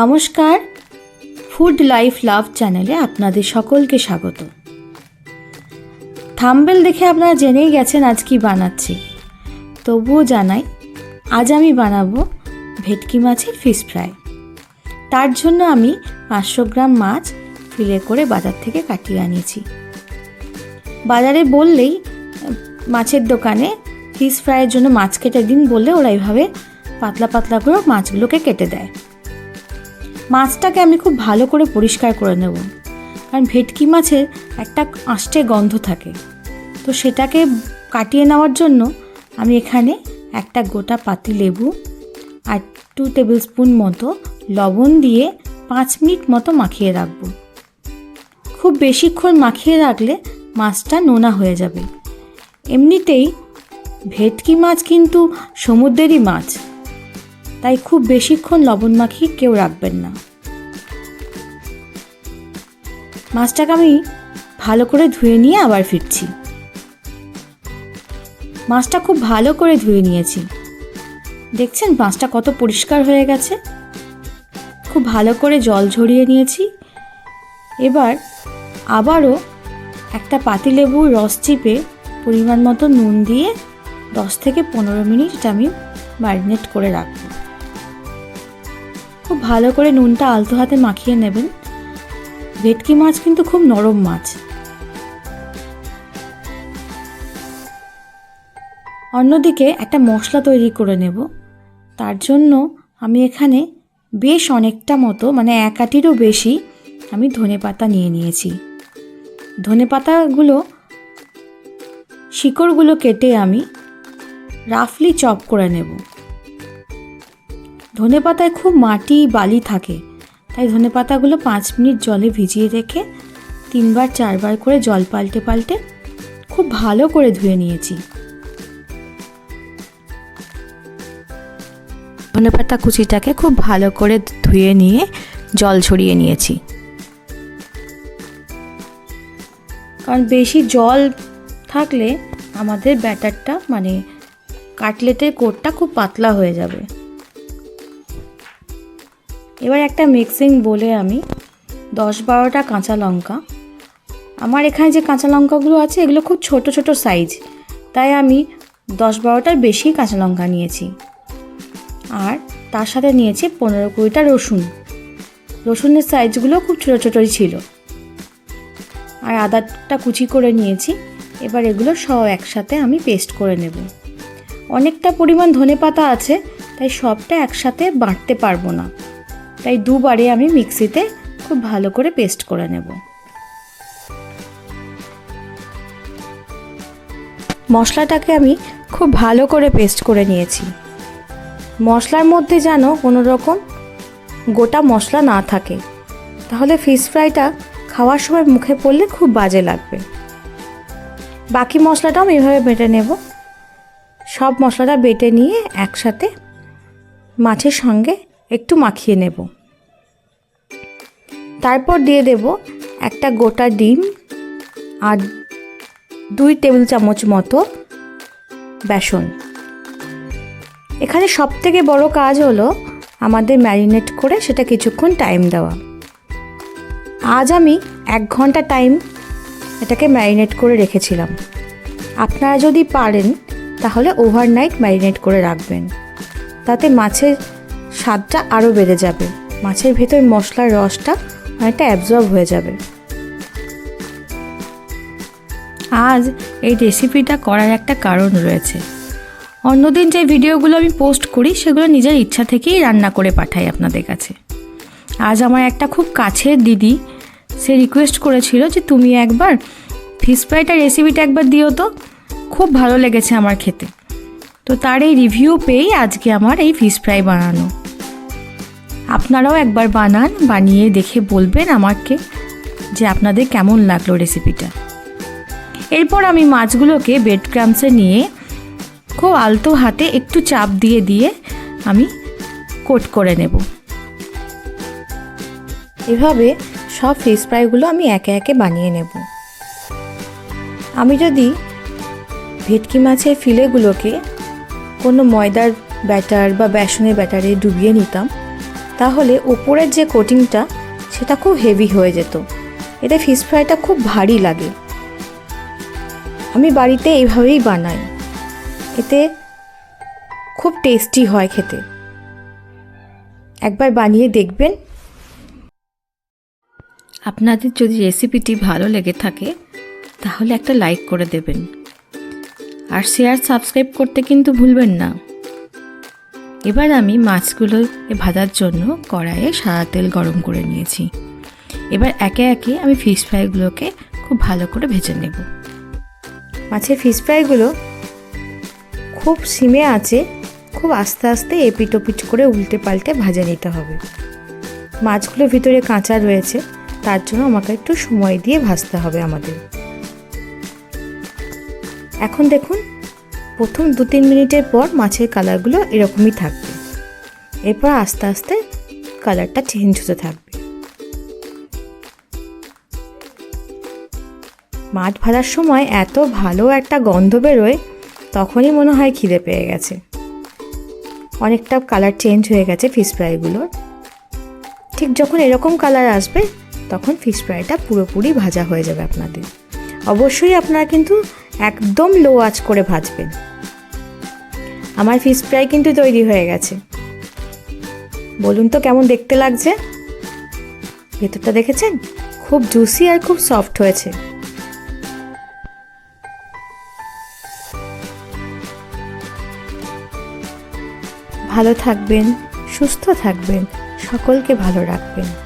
নমস্কার। Food life love চ্যানেলে আপনাদের সকলকে স্বাগত। থাম্বেল দেখে আপনারা জেনেই গেছেন আজ কি বানাচ্ছি। তবুও জানাই, আজ আমি বানাবো ভেটকি মাছের ফিশ ফ্রাই তার জন্য আমি পাঁচশো গ্রাম মাছ ফিলে করে বাজার থেকে কাটিয়ে আনিয়েছি। বাজারে বললেই, মাছের দোকানে ফিশ ফ্রাইয়ের জন্য মাছ কেটে দিন বললে ওরা এইভাবে পাতলা পাতলা করে মাছগুলোকে কেটে দেয়। মাছটাকে আমি খুব ভালো করে পরিষ্কার করে নেব। কারণ ভেটকি মাছের একটা আষ্টে গন্ধ থাকে। তো সেটাকে কাটিয়ে নেওয়ার জন্য আমি এখানে একটা গোটা পাতি লেবু আর টু টেবিল স্পুন মতো লবণ দিয়ে পাঁচ মিনিট মতো মাখিয়ে রাখব। খুব বেশিক্ষণ মাখিয়ে রাখলে মাছটা নোনা হয়ে যাবে। এমনিতেই ভেটকি মাছ কিন্তু সমুদ্রেরই মাছ। তাই খুব বেশিক্ষণ লবণ মাখিয়ে কেউ রাখবেন না। মাছটাকে আমি ভালো করে ধুয়ে নিয়ে আবার ফিরছি। মাছটা খুব ভালো করে ধুয়ে নিয়েছি। দেখছেন মাছটা কত পরিষ্কার হয়ে গেছে। খুব ভালো করে জল ঝরিয়ে নিয়েছি। এবার আবারও একটা পাতিলেবুর রস চিপে পরিমাণ মতো নুন দিয়ে দশ থেকে পনেরো মিনিট এটা আমি ম্যারিনেট করে রাখব। খুব ভালো করে নুনটা আলতো হাতে মাখিয়ে নেবেন। ভেটকি মাছ কিন্তু খুব নরম মাছ। অন্যদিকে একটা মশলা তৈরি করে নেব। তার জন্য আমি এখানে বেশ অনেকটা মতো মানে এক আটিরও বেশি, আমি ধনে পাতা নিয়ে নিয়েছি। ধনে পাতাগুলো, শিকড়গুলো কেটে আমি রাফলি চপ করে নেব। ধনে পাতায় খুব মাটি বালি থাকে, তাই ধনে পাতাগুলো পাঁচ মিনিট জলে ভিজিয়ে রেখে তিনবার, চারবার করে জল পাল্টে পাল্টে খুব ভালো করে ধুয়ে নিয়েছি। ধনে পাতা কুচিটাকে খুব ভালো করে ধুয়ে নিয়ে জল ছড়িয়ে নিয়েছি। কারণ বেশি জল থাকলে আমাদের ব্যাটারটা মানে কাটলেটের কোটটা খুব পাতলা হয়ে যাবে। এবার একটা মিক্সিং বলে আমি দশ বারোটা কাঁচা লঙ্কা। আমার এখানে যে কাঁচা লঙ্কাগুলো আছে, এগুলো খুব ছোট ছোট সাইজ তাই আমি দশ বারোটার বেশি কাঁচা লঙ্কা নিয়েছি। আর তার সাথে নিয়েছি পনেরো কুড়িটা রসুন। রসুনের সাইজগুলো খুব ছোটো ছোটোই ছিল। আর আদাটা কুচি করে নিয়েছি। এবার এগুলো সব একসাথে আমি পেস্ট করে নেব। অনেকটা পরিমাণ ধনে পাতা আছে, তাই সবটা একসাথে বাটতে পারব না। তাই দুবারে আমি মিক্সিতে খুব ভালো করে পেস্ট করে নেব। মশলাটাকে আমি খুব ভালো করে পেস্ট করে নিয়েছি। মশলার মধ্যে যেন কোনো রকম গোটা মশলা না থাকে, তাহলে ফিশ ফ্রাইটা খাওয়ার সময় মুখে পড়লে খুব বাজে লাগবে। বাকি মশলাটাও আমি এভাবে বেটে নেব। সব মশলাটা বেটে নিয়ে একসাথে মাছের সঙ্গে একটু মাখিয়ে নেব। তারপর দিয়ে দেব একটা গোটা ডিম আর দুই টেবিল চামচ মতো বেসন। এখানে সব থেকে বড় কাজ হলো আমাদের ম্যারিনেট করে সেটা কিছুক্ষণ টাইম দেওয়া। আজ আমি এক ঘণ্টা টাইম এটাকে ম্যারিনেট করে রেখেছিলাম। আপনারা যদি পারেন তাহলে ওভারনাইট ম্যারিনেট করে রাখবেন। তাতে মাছের স্বাদটা আরও বেড়ে যাবে। মাছের ভেতর মশলার রসটা অনেকটা অ্যাবজর্ব হয়ে যাবে। আজ এই রেসিপিটা করার একটা কারণ রয়েছে। অন্যদিন যে ভিডিওগুলো আমি পোস্ট করি, সেগুলো নিজের ইচ্ছা থেকেই রান্না করে পাঠাই আপনাদের কাছে। আজ আমার একটা খুব কাছের দিদি, সে রিকোয়েস্ট করেছিল যে তুমি একবার ফিশ ফ্রাইটার রেসিপিটা একবার দিও তো, খুব ভালো লেগেছে আমার খেতে। তো তার এই রিভিউ পেয়েই আজকে আমার এই ফিশ ফ্রাই বানানো। আপনারাও একবার বানান, বানিয়ে দেখে বলবেন আমাকে যে আপনাদের কেমন লাগল রেসিপিটা এরপর আমি মাছগুলোকে বেড ক্রামসে নিয়ে খুব আলতো হাতে একটু চাপ দিয়ে দিয়ে আমি কোট করে নেব। এভাবে সব ফিস ফ্রাইগুলো আমি একে একে বানিয়ে নেব। আমি যদি ভেটকি মাছের ফিলেগুলোকে কোনো ময়দার ব্যাটার বা বেসনের ব্যাটারে ডুবিয়ে নিতাম তাহলে ওপরের যে কোটিংটা সেটা খুব হেভি হয়ে যেত। এতে ফিশ ফ্রাইটা খুব ভারী লাগে। আমি বাড়িতে এইভাবেই বানাই। এতে খুব টেস্টি হয় খেতে। একবার বানিয়ে দেখবেন। আপনাদের যদি রেসিপিটি ভালো লেগে থাকে, তাহলে একটা লাইক করে দেবেন। আর শেয়ার সাবস্ক্রাইব করতে কিন্তু ভুলবেন না। এবার আমি মাছগুলো ভাজার জন্য কড়াইয়ে সাদা তেল গরম করে নিয়েছি। এবার একে একে আমি ফিশ ফ্রাইগুলোকে খুব ভালো করে ভেজে নেব। মাছের ফিশ ফ্রাইগুলো খুব সিমে আছে, খুব আস্তে আস্তে এপিট ওপিট করে উল্টে পাল্টে ভাজে নিতে হবে। মাছগুলো ভিতরে কাঁচা রয়েছে, তার জন্য আমাকে একটু সময় দিয়ে ভাজতে হবে আমাদের। এখন দেখুন প্রথম দু তিন মিনিটের পর মাছের কালারগুলো এরকমই থাকবে। এরপর আস্তে আস্তে কালারটা চেঞ্জ হতে থাকবে। মাছ ভাজার সময় এত ভালো একটা গন্ধ বেরোয়, তখনই মনে হয় খিদে পেয়ে গেছে। অনেকটা কালার চেঞ্জ হয়ে গেছে ফিশ ফ্রাইগুলোর ঠিক যখন এরকম কালার আসবে, তখন ফিশ ফ্রাইটা পুরোপুরি ভাজা হয়ে যাবে আপনাদের। অবশ্যই আপনারা কিন্তু একদম লো আঁচ করে ভাজবেন। আমার ফিশ ফ্রাই কিন্তু তৈরি হয়ে গেছে। বলুন তো কেমন দেখতে লাগছে? ভেতরটা দেখেছেন? খুব জুসি আর খুব সফট হয়েছে। ভালো থাকবেন, সুস্থ থাকবেন, সকলকে ভালো রাখবেন।